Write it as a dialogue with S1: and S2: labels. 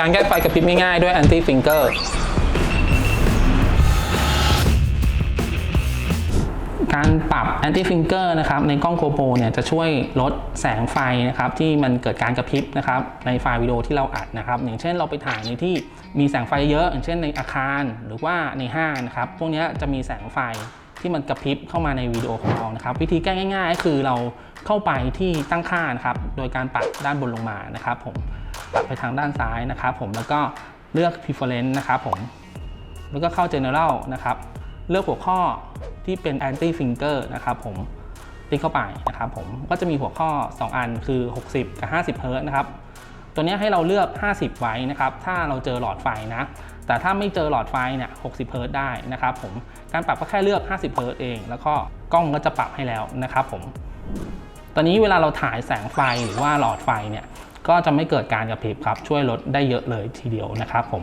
S1: การแก้ไฟกระพริบง่ายๆด้วย anti finger การปรับ anti finger นะครับในกล้อง GoPro เนี่ยจะช่วยลดแสงไฟนะครับที่มันเกิดการกระพริบนะครับในไฟล์วิดีโอที่เราอัดนะครับอย่างเช่นเราไปถ่ายในที่มีแสงไฟเยอะ อย่างเช่นในอาคารหรือว่าในห้างนะครับพวกนี้จะมีแสงไฟ ที่มันกระพริบเข้ามาในวิดีโอของเรานะครับ วิธีแก้ง่าย ๆ ก็คือเราเข้าไปที่ตั้งค่านะครับ โดยการปรับด้านบนลงมานะครับ ผมปรับไปทางด้านซ้ายนะครับ ผมแล้วก็เลือก preference นะครับผมแล้วก็เข้า general นะครับ เลือกหัวข้อที่เป็น anti finger นะครับ ผมติ๊กเข้าไปนะครับ ผมก็จะมีหัวข้อ 2 อันคือ 60 กับ 50เฮิร์ตนะครับ ตัวนี้ให้เราเลือก 50 ไว้นะครับ ถ้าเราเจอหลอดไฟนะ แต่ถ้าไม่เจอหลอดไฟเนี่ย60เฮิร์ตได้นะครับผม การปรับก็แค่เลือก 50เฮิร์ตเอง แล้วก็กล้องก็จะปรับให้แล้วนะครับผม ตอนนี้เวลาเราถ่ายแสงไฟหรือว่าหลอดไฟเนี่ย ก็จะไม่เกิดการกระพริบครับ ช่วยลดได้เยอะเลยทีเดียวนะครับผม